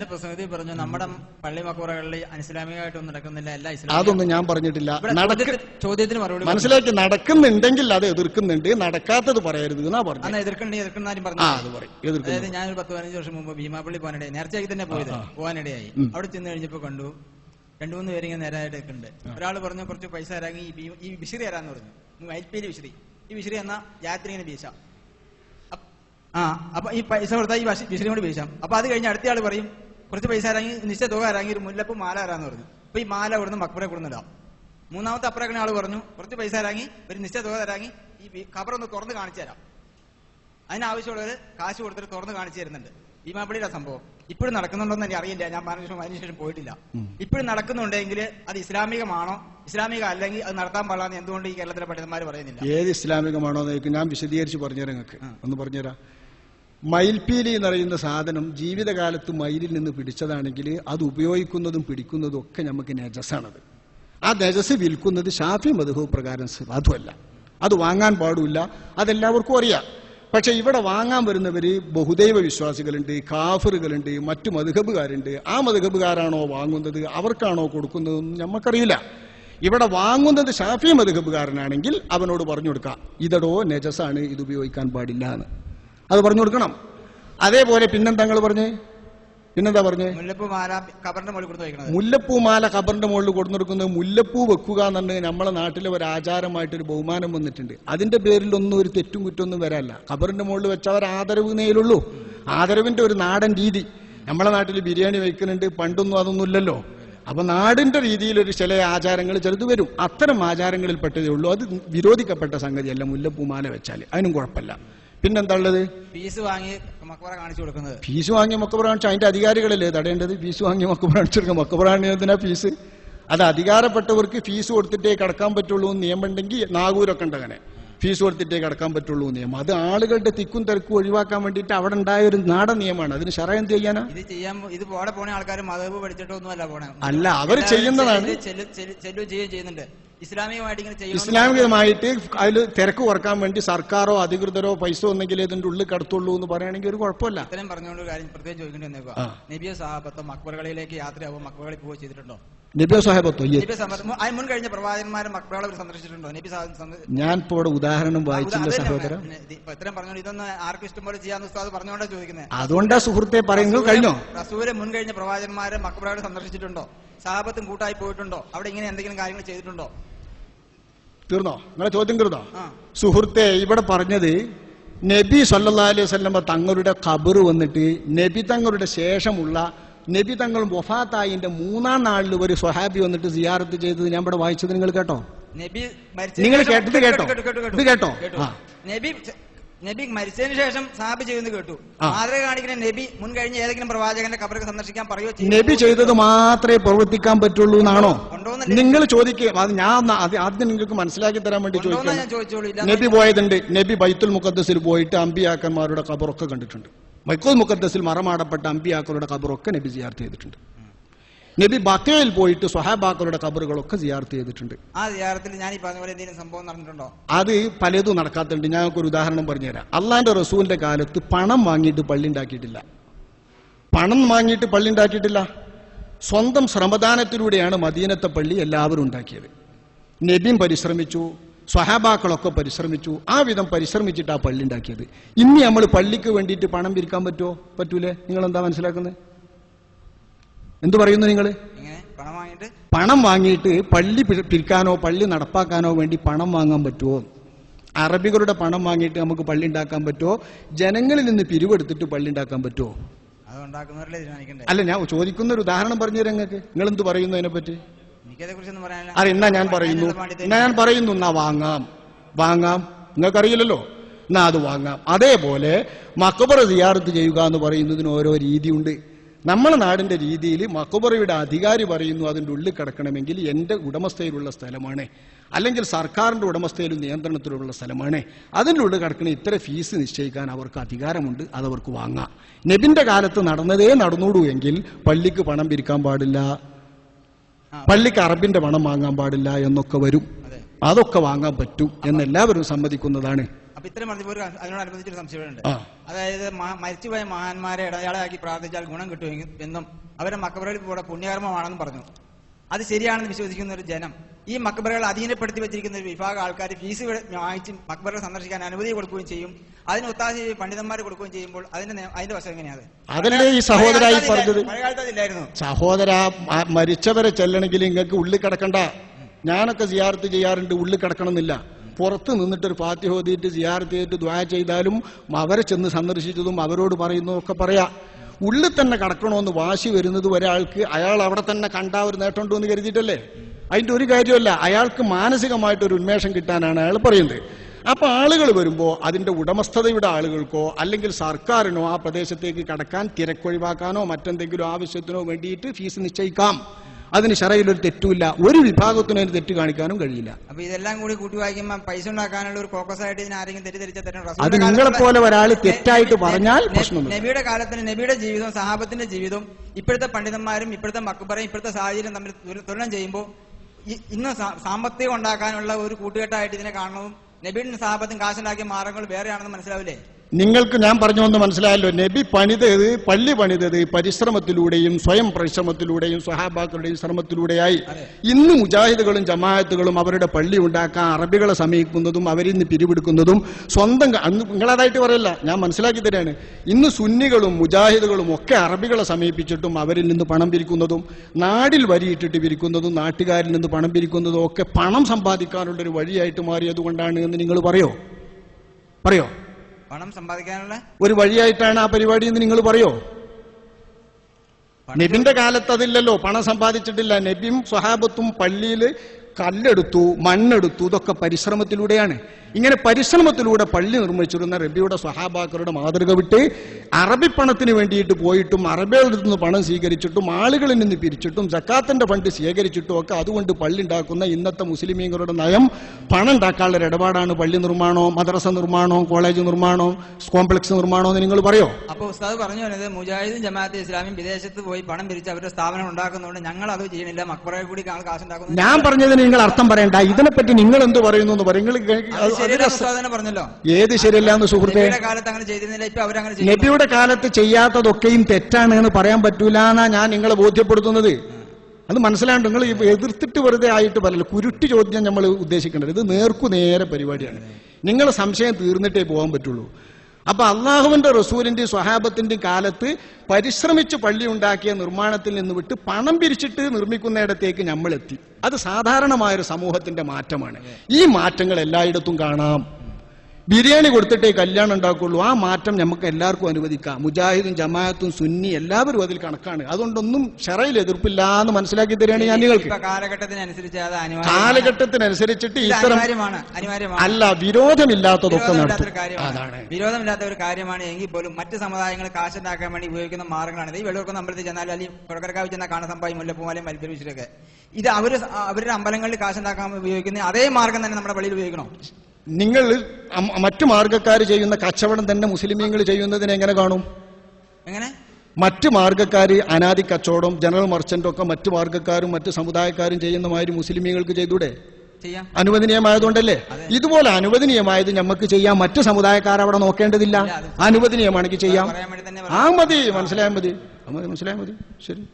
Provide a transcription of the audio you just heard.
പ്രസംഗത്തിൽ പറഞ്ഞു നമ്മുടെ പള്ളി മക്കൂറകളിൽ അനിസ്ലാമികമായിട്ടൊന്നും നടക്കുന്നില്ല എല്ലാ അതൊന്നും ഞാൻ പറഞ്ഞിട്ടില്ല. ചോദ്യത്തിന്- മറുപടി. മനസ്സിലാക്കി നടക്കുന്നുണ്ടെങ്കിൽ അത് എതിർക്കുന്നുണ്ട് നടക്കാത്തത് പറയരുത് എന്നാ പറഞ്ഞു. അന്ന് എതിർക്കണ്ടേ എതിർക്കണ്ടാരും പറഞ്ഞു? അത് പറയും. അതായത് അതായത് ഞാനൊരു പത്ത് പതിനഞ്ച് വർഷം മുമ്പ് ഭീമാപ്പള്ളി പോകാനിടയായി. നേർച്ചയാക്കി തന്നെ പോയത്. പോകാനിടയായി. അവിടെ ചെന്ന് കഴിഞ്ഞപ്പോ കണ്ടു രണ്ടു മൂന്ന് പേര് ഇങ്ങനെ നേരായിട്ട് നിൽക്കുന്നുണ്ട്. ഒരാൾ പറഞ്ഞു കുറച്ച് പൈസ ഇറങ്ങി ഈ വിശ്രി തരാന്ന് പറഞ്ഞു. വൈൽപ്പേരി വിശ്രി. ഈ വിശ്രി എന്നാ യാത്ര ഇങ്ങനെ വീശാം അപ്പ്- ആ അപ്പൊ ഈ പൈസ കൊടുത്താൽ ഈ വശി- കൊണ്ട് വീശാം അപ്പൊ അത് കഴിഞ്ഞ് അടുത്ത ആൾ പറയും കുറച്ച് പൈസ ഇറങ്ങി നിശ്ചയ തുക ഇറങ്ങി ഒരു മുല്ലപ്പ് മാല വരാന്ന് പറഞ്ഞു. അപ്പൊ ഈ മാല ഇവിടുന്ന് മക്ബറെ കൊടുന്നിടാം മൂന്നാമത്തെ അപ്പറക്കണ ആൾ പറഞ്ഞു കുറച്ച് പൈസ ഇറങ്ങി ഒരു നിശ്ചയ തുക ഇറങ്ങി ഈ ഖബർ ഖബറൊന്ന് തുറന്ന് കാണിച്ചു തരാം. അതിനാവശ്യമുള്ളവർ കാശ് കൊടുത്തിട്ട് തുറന്ന് കാണിച്ചു തരുന്നുണ്ട്. ഭീമാപ്പള്ളിയുടെ സംഭവം. ഇപ്പോഴും നടക്കുന്നുണ്ടോന്ന് എനിക്ക് അറിയില്ല. ഞാൻ പറഞ്ഞ ശേഷം അതിനുശേഷം പോയിട്ടില്ല. ഇപ്പോഴും നടക്കുന്നുണ്ടെങ്കിൽ അത് ഇസ്ലാമികമാണോ? ഇസ്ലാമിക അല്ലെങ്കിൽ അത് നടത്താൻ പാടാന്ന് എന്തുകൊണ്ട് ഈ കേരളത്തിലെ പണ്ഡിതന്മാർ പറയുന്നില്ല? ഏത് ഇസ്ലാമികമാണോ. ഞാൻ വിശദീകരിച്ച് പറഞ്ഞുതരാം നിങ്ങൾക്ക്. ഒന്ന് പറഞ്ഞുതരാം. മയിൽപീലി എന്ന് പറയുന്ന സാധനം ജീവിതകാലത്ത് മയിലിൽ നിന്ന് പിടിച്ചതാണെങ്കിൽ അത് ഉപയോഗിക്കുന്നതും പിടിക്കുന്നതും ഒക്കെ നമുക്ക് നജസാണത് ആ നജസ് വിൽക്കുന്നത് ഷാഫി മധുഹു പ്രകാരം സാധുവല്ല. അത് വാങ്ങാൻ പാടില്ല അതെല്ലാവർക്കും അറിയാം. പക്ഷെ ഇവിടെ വാങ്ങാൻ വരുന്നവര് ബഹുദൈവ വിശ്വാസികളുണ്ട് കാഫറുകളുണ്ട് മറ്റു മധുഹബുകാരുണ്ട്. ആ മധുഹബുകാരാണോ വാങ്ങുന്നത് അവർക്കാണോ കൊടുക്കുന്നതെന്ന് നമുക്കറിയില്ല ഇവിടെ വാങ്ങുന്നത് ഷാഫി മധുഹബുകാരനാണെങ്കിൽ അവനോട് പറഞ്ഞു കൊടുക്കാം ഇതടോ നജസാണ് ഇത് ഉപയോഗിക്കാൻ പാടില്ല എന്ന്. അത് പറഞ്ഞു കൊടുക്കണം. അതേപോലെ പിന്നെന്താ നിങ്ങൾ പറഞ്ഞേ? പിന്നെന്താ പറഞ്ഞേ? മുല്ലപ്പൂ മാല ഖബറിന്റെ മുകളിൽ കൊടുക്കുന്നത് മുല്ലപ്പൂ വെക്കുക എന്നുണ്ടെങ്കിൽ നമ്മളെ നാട്ടിലെ ഒരു ആചാരമായിട്ടൊരു ബഹുമാനം വന്നിട്ടുണ്ട്. അതിന്റെ പേരിൽ ഒന്നും ഒരു തെറ്റും കുറ്റൊന്നും വരാല്ല ഖബറിന്റെ മുകളിൽ വെച്ചവർ ആദരവ് നേലുള്ളൂ ആദരവിന്റെ ഒരു നാടൻ രീതി. നമ്മളെ നാട്ടിൽ ബിരിയാണി വയ്ക്കുന്നുണ്ട് പണ്ടൊന്നും അതൊന്നും ഇല്ലല്ലോ. അപ്പൊ നാടിന്റെ രീതിയിൽ ഒരു ചില ആചാരങ്ങൾ ചിലത് വരും. അത്തരം ആചാരങ്ങളിൽ പെട്ടതേ ഉള്ളൂ. അത് വിരോധിക്കപ്പെട്ട സംഗതിയല്ല മുല്ലപ്പൂമാല വെച്ചാൽ അതിനും കുഴപ്പമില്ല. പിന്നെന്താ ഉള്ളത് ഫീസ് വാങ്ങി മക്കബറ കാണിച്ചു കൊടുക്കുന്നത്. ഫീസ് വാങ്ങി മക്കബറ കാണിച്ചു അതിന്റെ അധികാരികളല്ലേ തടയേണ്ടത്? ഫീസ് വാങ്ങി മക്കബറ കാണിച്ചെടുക്കുക മക്കബറാണ് എന്തിനാ ഫീസ്? അത് അധികാരപ്പെട്ടവർക്ക് ഫീസ് കൊടുത്തിട്ടേ കടക്കാൻ പറ്റുള്ളൂ എന്ന് നിയമം ഉണ്ടെങ്കിൽ നാഗൂരൊക്കെ ഉണ്ട് അങ്ങനെ. ഫീസ് കൊടുത്തിട്ടേ കടക്കാൻ പറ്റുള്ളൂ നിയമം. അത് ആളുകളുടെ തിക്കും തിരക്കും ഒഴിവാക്കാൻ വേണ്ടിയിട്ട് അവിടെ ഉണ്ടായ ഒരു നാടൻ നിയമമാണ്. അതിന് ഷറ എന്ത് ചെയ്യാനാ? ഇത് ചെയ്യാൻ ഇത് പോടെ പോണ ആൾക്കാർ മതവ് പഠിച്ചിട്ടൊന്നും അല്ല പോണേ. അല്ല, അവർ ചെയ്യുന്നതാണ്. ചെയ്യുന്നുണ്ട്. ഇസ്ലാമികമായിട്ട് ഇങ്ങനെ ചെയ്യണം ഇസ്ലാമികമായിട്ട് അതിൽ തിരക്ക് കുറയ്ക്കാൻ വേണ്ടി സർക്കാരോ അധികൃതരോ പൈസ ഒന്നെങ്കിൽ ഇതിന്റെ ഉള്ളിൽ കടത്തുള്ളൂ എന്ന് പറയുകയാണെങ്കിൽ ഒരു കുഴപ്പമില്ല. ഇത്രയും പറഞ്ഞുകൊണ്ട് ഒരു കാര്യം പ്രത്യേകം ചോദിക്കേണ്ടി. നബിയ സഹാബത്ത് മക്ബറകളിലേക്ക് യാത്രയാവും മക്ബറകളിൽ പോവുക ചെയ്തിട്ടുണ്ടോ? നബിയോ സാഹേബത്തോ മുൻ കഴിഞ്ഞ പ്രവാചകന്മാരെ മക്ബറകൾ അവർ സന്ദർശിച്ചിട്ടുണ്ടോ? നബി ഞാൻ ഇപ്പോൾ ഇവിടെ ഉദാഹരണം വായിച്ചില്ല സഹോദരൻ. ഇത്രയും പറഞ്ഞു ഇതൊന്ന് ആർക്കും ഇഷ്ടം പോലെ ചെയ്യാന്ന് ഉസ്താദ് പറഞ്ഞുകൊണ്ടാണ് ചോദിക്കുന്നത് അതുകൊണ്ടാ സുഹൃത്തെ പറയുന്നു കഴിഞ്ഞോ? റസൂലെ മുൻ കഴിഞ്ഞ പ്രവാചകന്മാരെ മക്ബറകൾ സന്ദർശിച്ചിട്ടുണ്ടോ? സഹാബത്തും കൂട്ടായി പോയിട്ടുണ്ടോ? അവിടെ ഇങ്ങനെ എന്തെങ്കിലും കാര്യങ്ങൾ ചെയ്തിട്ടുണ്ടോ? തീർന്നോ? നിങ്ങളെ ചോദ്യം തീർന്നോ? സുഹൃത്തെ ഇവിടെ പറഞ്ഞത് നബി സല്ലാ അലൈഹി വസല്ലമ തങ്ങളുടെ ഖബർ വന്നിട്ട് നബി തങ്ങളുടെ ശേഷമുള്ള നബി തങ്ങൾ വഫാത്തായിന്റെ മൂന്നാം നാളിൽ ഒരു സ്വഹാബി വന്നിട്ട് സിയാറത്ത് ചെയ്തത് ഞാൻ ഇവിടെ വായിച്ചത് നിങ്ങൾ കേട്ടോ? നബി നിങ്ങൾ കേട്ടോ കേട്ടത് കേട്ടോ? ഇത് കേട്ടോ? നബി നബി മരിച്ചതിന് ശേഷം സാബ് ചെയ്യുന്നത് കേട്ടു. മാതൃക കാണിക്കുന്ന നബി മുൻ കഴിഞ്ഞ ഏതെങ്കിലും പ്രവാചകന്റെ കബറൊക്കെ സന്ദർശിക്കാൻ പറയോ? നബി ചെയ്തത് മാത്രമേ പ്രവർത്തിക്കാൻ പറ്റുള്ളൂ എന്നാണോ? നിങ്ങൾ ചോദിക്കുക അത് ഞാൻ ആദ്യം നിങ്ങൾക്ക് മനസ്സിലാക്കി തരാൻ വേണ്ടി ചോദിക്കാം നബി പോയതുണ്ട്. നബി ബൈത്തുൽ മുഖദ്സിൽ പോയിട്ട് അമ്പിയാക്കന്മാരുടെ കബറൊക്കെ കണ്ടിട്ടുണ്ട്. മൈക്കോൽ മുഖദ്സിൽ മറമാടപ്പെട്ട അമ്പിയാക്കളുടെ കബറൊക്കെ നബി ജിയാർത്ത് ചെയ്തിട്ടുണ്ട്. നബി ബക്കയിൽ പോയിട്ട് സ്വഹാബാക്കളുടെ കബറുകളൊക്കെ സിയാർത്ത് ചെയ്തിട്ടുണ്ട്. ആ സിയാറത്തിൽ ഞാൻ ഈ പറഞ്ഞ പോലെ എന്തെങ്കിലും സംഭവം നടന്നിട്ടുണ്ടോ? അത് പലതും നടക്കാത്തുണ്ട് ഞാൻ ഒരു ഉദാഹരണം പറഞ്ഞുതരാം. അള്ളാന്റെ റസൂലിന്റെ കാലത്ത് പണം വാങ്ങിയിട്ട് പള്ളി ഉണ്ടാക്കിയിട്ടില്ല. പണം വാങ്ങിയിട്ട് പള്ളി ഉണ്ടാക്കിയിട്ടില്ല. സ്വന്തം ശ്രമദാനത്തിലൂടെയാണ് മദീനത്തെ പള്ളി എല്ലാവരും ഉണ്ടാക്കിയത്. നബിയും പരിശ്രമിച്ചു സ്വഹാബാക്കളൊക്കെ പരിശ്രമിച്ചു ആ വിധം പരിശ്രമിച്ചിട്ട് ആ പള്ളി ഉണ്ടാക്കിയത്. ഇനി നമ്മൾ പള്ളിക്ക് വേണ്ടിയിട്ട് പണം പിരിക്കാൻ പറ്റുമോ പറ്റൂലേ? നിങ്ങൾ എന്താ മനസ്സിലാക്കുന്നത്? എന്തു പറയുന്നു നിങ്ങൾ പണം വാങ്ങിയിട്ട്? പള്ളി പിരിക്കാനോ പള്ളി നടപ്പാക്കാനോ വേണ്ടി പണം വാങ്ങാൻ പറ്റുമോ അറബികളുടെ പണം വാങ്ങിയിട്ട് നമുക്ക് പള്ളി ഉണ്ടാക്കാൻ പറ്റുമോ ജനങ്ങളിൽ നിന്ന് പിരിവെടുത്തിട്ട് പള്ളി ഉണ്ടാക്കാൻ പറ്റുമോ അല്ല ഞാൻ ചോദിക്കുന്ന ഒരു ഉദാഹരണം പറഞ്ഞു തരാം നിങ്ങൾക്ക്. നിങ്ങൾ എന്ത് പറയുന്നു അതിനെ പറ്റി അതെ എന്നാ ഞാൻ പറയുന്നു. എന്നാ ഞാൻ പറയുന്നു എന്നാ വാങ്ങാം. വാങ്ങാം. നിങ്ങൾക്കറിയില്ലല്ലോ. എന്നാ അത് വാങ്ങാം. അതേപോലെ മക്കബറ സിയാറത്ത് ചെയ്യുക എന്ന് പറയുന്നതിന് ഓരോ രീതിയുണ്ട്. നമ്മളെ നാടിന്റെ രീതിയിൽ മക്കുബറയുടെ അധികാരി പറയുന്നു അതിന്റെ ഉള്ളിൽ കിടക്കണമെങ്കിൽ എന്റെ ഉടമസ്ഥയിലുള്ള സ്ഥലമാണ്. അല്ലെങ്കിൽ സർക്കാരിന്റെ ഉടമസ്ഥയിലും നിയന്ത്രണത്തിലുള്ള സ്ഥലമാണ്. അതിന്റെ ഉള്ളിൽ കിടക്കുന്ന ഇത്ര ഫീസ് നിശ്ചയിക്കാൻ അവർക്ക് അധികാരമുണ്ട് അതവർക്ക് വാങ്ങാം. നബിന്റെ കാലത്ത് നടന്നതേ നടന്നൂടൂ എങ്കിൽ പള്ളിക്ക് പണം പിരിക്കാൻ പാടില്ല. പള്ളിക്ക് അറബിന്റെ പണം വാങ്ങാൻ പാടില്ല എന്നൊക്കെ വരും. അതെ. അതൊക്കെ വാങ്ങാൻ പറ്റും എന്നെല്ലാവരും സമ്മതിക്കുന്നതാണ്. അപ്പൊ ഇത്രയും പറഞ്ഞപ്പോൾ ഒരു അതിനോടനുബന്ധിച്ചൊരു സംശയമുണ്ട് അതായത് മരിച്ചുപോയ മഹാന്മാരെ ഇടയാളാക്കി പ്രാർത്ഥിച്ചാൽ ഗുണം കിട്ടുമെങ്കിൽ എന്നും അവരെ മക്കബറയിൽ കൂടെ പുണ്യകർമ്മമാണെന്നും പറഞ്ഞു. അത് ശരിയാണെന്ന് വിശ്വസിക്കുന്ന ഒരു ജനം. ഈ മക്ബറകൾ അധീനപ്പെടുത്തി വെച്ചിരിക്കുന്ന ഒരു വിഭാഗം ആൾക്കാർ ഫീസ് വാങ്ങിച്ച് മക്ബറകൾ സന്ദർശിക്കാൻ അനുമതി കൊടുക്കുകയും ചെയ്യും. അതിന് ഒത്താശ പണ്ഡിതന്മാർ കൊടുക്കുകയും ചെയ്യുമ്പോൾ അതിന്റെ അതിന്റെ വശം എങ്ങനെയാണ്? ഈ സഹോദരായി പറഞ്ഞത്? സഹോദര മരിച്ചവരെ ചെല്ലണമെങ്കിൽ നിങ്ങൾക്ക് ഉള്ളിൽ കിടക്കണ്ട. ഞാനൊക്കെ സിയാർത്ത് ചെയ്യാറുണ്ട് ഉള്ളിൽ കിടക്കണമെന്നില്ല. പുറത്ത് നിന്നിട്ട് ഒരു ഫാത്തിഹ ഓതിയിട്ട് സിയാർത്ത് ചെയ്തിട്ട് ദ്വാ ചെയ്താലും അവരെ ചെന്ന് സന്ദർശിച്ചതും അവരോട് പറയുന്നതും ഒക്കെ പറയാ. ഉള്ളിൽ തന്നെ കടക്കണമെന്ന് വാശി വരുന്നത് ഒരാൾക്ക് അയാൾ അവിടെ തന്നെ കണ്ട ഒരു നേട്ടമുണ്ടോ എന്ന് കരുതിയിട്ടല്ലേ? അതിന്റെ ഒരു കാര്യമല്ല അയാൾക്ക് മാനസികമായിട്ട് ഒരു ഉന്മേഷം കിട്ടാനാണ് അയാൾ പറയുന്നത്. അപ്പൊ ആളുകൾ വരുമ്പോൾ അതിന്റെ ഉടമസ്ഥതയുടെ ആളുകൾക്കോ അല്ലെങ്കിൽ സർക്കാരിനോ ആ പ്രദേശത്തേക്ക് കടക്കാൻ തിരക്കൊഴിവാക്കാനോ മറ്റെന്തെങ്കിലും ആവശ്യത്തിനോ വേണ്ടിയിട്ട് ഫീസ് നിശ്ചയിക്കാം. അതിന് ഷറയിലൊരു തെറ്റുമില്ല. ഒരു വിഭാഗത്തിനും അതിന് തെറ്റ് കാണിക്കാനും കഴിയില്ല. അപ്പൊ ഇതെല്ലാം കൂടി കൂട്ടി വായിക്കുമ്പോൾ പൈസ ഉണ്ടാക്കാനുള്ള ഒരു ഫോക്കസ് ആയിട്ട് ഇതിന് ആരെങ്കിലും തെറ്റിദ്ധരിച്ച തെറ്റണം അത് നിങ്ങളെപ്പോലെ ഒരാൾ തെറ്റായിട്ട് പറഞ്ഞാൽ പ്രശ്നമില്ല നബിയുടെ കാലത്തിന് നബിയുടെ ജീവിതവും സഹാബത്തിന്റെ ജീവിതവും ഇപ്പോഴത്തെ പണ്ഡിതന്മാരും ഇപ്പോഴത്തെ മക്കുബറയും ഇപ്പോഴത്തെ സാഹചര്യം തമ്മിൽ തുല- തുലനം ചെയ്യുമ്പോൾ ഇന്ന് സാമ്പത്തികം ഉണ്ടാക്കാനുള്ള ഒരു കൂട്ടുകെട്ടായിട്ട് ഇതിനെ കാണണവും നബിയുടെ സഹാബത്തും കാശുണ്ടാക്കിയ മാർഗങ്ങൾ വേറെയാണെന്ന് മനസ്സിലാവില്ലേ? നിങ്ങൾക്ക് ഞാൻ പറഞ്ഞു വന്ന് മനസ്സിലായല്ലോ. നബി പണിതത് പള്ളി പണിതത് പരിശ്രമത്തിലൂടെയും സ്വയം പരിശ്രമത്തിലൂടെയും സ്വഹാബാക്കളുടെയും ശ്രമത്തിലൂടെയായി. ഇന്ന് മുജാഹിദുകളും ജമാഅത്തുകളും അവരുടെ പള്ളി ഉണ്ടാക്കാൻ അറബികളെ സമീപിക്കുന്നതും അവരിൽ നിന്ന് പിരിവെടുക്കുന്നതും സ്വന്തം നിങ്ങളതായിട്ട് പറയല്ല ഞാൻ മനസ്സിലാക്കി തരാണ്. ഇന്ന് സുന്നികളും മുജാഹിദുകളും ഒക്കെ അറബികളെ സമീപിച്ചിട്ടും അവരിൽ നിന്ന് പണം പിരിക്കുന്നതും നാടിൽ വരിയിട്ടിട്ട് പിരിക്കുന്നതും നാട്ടുകാരിൽ നിന്ന് പണം പിരിക്കുന്നതും ഒക്കെ പണം സമ്പാദിക്കാനുള്ള ഒരു വഴിയായിട്ട് മാറിയത് കൊണ്ടാണ് എന്ന് നിങ്ങൾ പറയോ? പറയോ? പണം സമ്പാദിക്കാനുള്ള ഒരു വഴിയായിട്ടാണ് ആ പരിപാടി എന്ന് നിങ്ങൾ പറയോ? നബിന്റെ കാലത്ത് അതില്ലല്ലോ പണം സമ്പാദിച്ചിട്ടില്ല. നബിയും സ്വഹാബത്തും പള്ളിയിൽ കല്ലെടുത്തു മണ്ണെടുത്തു ഇതൊക്കെ പരിശ്രമത്തിലൂടെയാണ്. ഇങ്ങനെ പരിശ്രമത്തിലൂടെ പള്ളി നിർമ്മിച്ചിരുന്ന റബിയുടെ സഹാബാക്കറുടെ മാതൃക വിട്ട് അറബി പണത്തിന് വേണ്ടിയിട്ട് പോയിട്ടും അറബികളിൽ നിന്ന് പണം സ്വീകരിച്ചിട്ടും ആളുകളിൽ നിന്ന് പിരിച്ചിട്ടും ജക്കാത്തിന്റെ ഫണ്ട് സ്വീകരിച്ചിട്ടും ഒക്കെ അതുകൊണ്ട് പള്ളി ഉണ്ടാക്കുന്ന ഇന്നത്തെ മുസ്ലിമീങ്ങളുടെ നയം പണം ഉണ്ടാക്കാനുള്ള ഒരു ഇടപാടാണ് പള്ളി നിർമ്മാണോ മദ്രസ നിർമ്മാണോ കോളേജ് നിർമ്മാണോ കോംപ്ലക്സ് നിർമ്മാണോ എന്ന് നിങ്ങൾ പറയോ? അപ്പോൾ ഉസ്താദ് പറഞ്ഞു വരുന്നത് മുജാഹിദും ജമാഅത്തെ ഇസ്ലാമിയും വിദേശത്ത് പോയി പണം പിരിച്ച് അവരുടെ സ്ഥാപനം ഉണ്ടാക്കുന്നതുകൊണ്ട് ഞങ്ങൾ അത് ചെയ്യുന്നില്ല മക്ബറയിൽ കൂടി കാശുണ്ടാക്കുന്നു ഞാൻ പറഞ്ഞതിന് നിങ്ങൾ അർത്ഥം പറയണ്ട. ഇതിനെപ്പറ്റി നിങ്ങൾ എന്ത് പറയുന്നു എന്ന് പറയും. നിങ്ങൾ പറഞ്ഞല്ലോ. ഏത് ശരിയല്ല എന്ന് സുഹൃത്തെ? നബിയുടെ കാലത്ത് ചെയ്യാത്തതൊക്കെയും തെറ്റാണ് എന്ന് പറയാൻ പറ്റൂല എന്നാ ഞാൻ നിങ്ങളെ ബോധ്യപ്പെടുത്തുന്നത്. അത് മനസ്സിലാണ്ട് നിങ്ങൾ എതിർത്തിട്ട് വെറുതെ ആയിട്ട് പറയല്ല കുരുട്ടി ചോദ്യം നമ്മൾ ഉദ്ദേശിക്കേണ്ടത്. ഇത് നേർക്കു നേരെ പരിപാടിയാണ്. നിങ്ങൾ സംശയം തീർന്നിട്ടേ പോകാൻ പറ്റുള്ളൂ. അപ്പൊ അള്ളാഹുവിന്റെ റസൂലിന്റെയും സ്വഹാബത്തിന്റെയും കാലത്ത് പരിശ്രമിച്ച് പള്ളി ഉണ്ടാക്കിയ നിർമ്മാണത്തിൽ നിന്ന് വിട്ട് പണം പിരിച്ചിട്ട് നിർമ്മിക്കുന്നിടത്തേക്ക് നമ്മൾ എത്തി അത് സാധാരണമായൊരു സമൂഹത്തിന്റെ മാറ്റമാണ്. ഈ മാറ്റങ്ങൾ എല്ലായിടത്തും കാണാം. ബിരിയാണി കൊടുത്തിട്ടേ കല്യാണം ഉണ്ടാക്കുള്ളൂ. ആ മാറ്റം നമുക്ക് എല്ലാവർക്കും അനുവദിക്കാം. മുജാഹിദും ജമാഅത്തും സുന്നി എല്ലാവരും അതിൽ കണക്കാണ്. അതുകൊണ്ടൊന്നും ഷെറയിൽ എതിർപ്പില്ല എന്ന് മനസ്സിലാക്കി തരികയാണ് ഞാൻ നിങ്ങൾക്ക്. കാലഘട്ടത്തിനനുസരിച്ച്. കാലഘട്ടത്തിനനുസരിച്ചിട്ട് ഇത് ഇത്തരം അല്ല വിരോധമില്ലാത്തതൊക്കെ വിരോധമില്ലാത്ത നടത്തും. ഒരു കാര്യമാണ്. അതാണ്. വിരോധമില്ലാത്ത ഒരു കാര്യമാണ് എങ്കിൽ പോലും മറ്റ് സമുദായങ്ങൾ കാശുണ്ടാക്കാൻ വേണ്ടി ഉപയോഗിക്കുന്ന മാർഗങ്ങളാണ് ഈ വെള്ളൂർക്കുന്ന അമ്പലത്തിൽ ചെന്നാൽ അല്ലെങ്കിൽ പുറക്കരക്കാവ് ചെന്നാൽ കാണസമ്പായി മുല്ലപ്പൂമാലയും മൽപ്പരിശിലൊക്കെ ഇത് അവർ അവരുടെ അമ്പലങ്ങളിൽ കാശുണ്ടാക്കാൻ ഉപയോഗിക്കുന്ന അതേ മാർഗം തന്നെ നമ്മുടെ പള്ളിയിൽ ഉപയോഗിക്കണോ? നിങ്ങൾ മറ്റു മാർഗക്കാർ ചെയ്യുന്ന കച്ചവടം തന്നെ മുസ്ലിമീങ്ങൾ ചെയ്യുന്നതിനെ എങ്ങനെ കാണും? എങ്ങനെ? മറ്റു മാർഗക്കാർ അനാദി കച്ചവടം ജനറൽ മർച്ചന്റും ഒക്കെ മറ്റു മാർഗക്കാരും മറ്റു സമുദായക്കാരും ചെയ്യുന്ന മാതിരി മുസ്ലിമീങ്ങൾക്ക് ചെയ്തൂടെ? അനുവദനീയമായതുകൊണ്ടല്ലേ. ഇതുപോലെ അനുവദനീയമായത് നമുക്ക് ചെയ്യാം. മറ്റു സമുദായക്കാർ അവിടെ നോക്കേണ്ടതില്ല. അനുവദനീയമാണെങ്കിൽ ചെയ്യാം. ആ മതി മനസ്സിലായാൽ മതി മനസ്സിലായാൽ മതി. ശരി.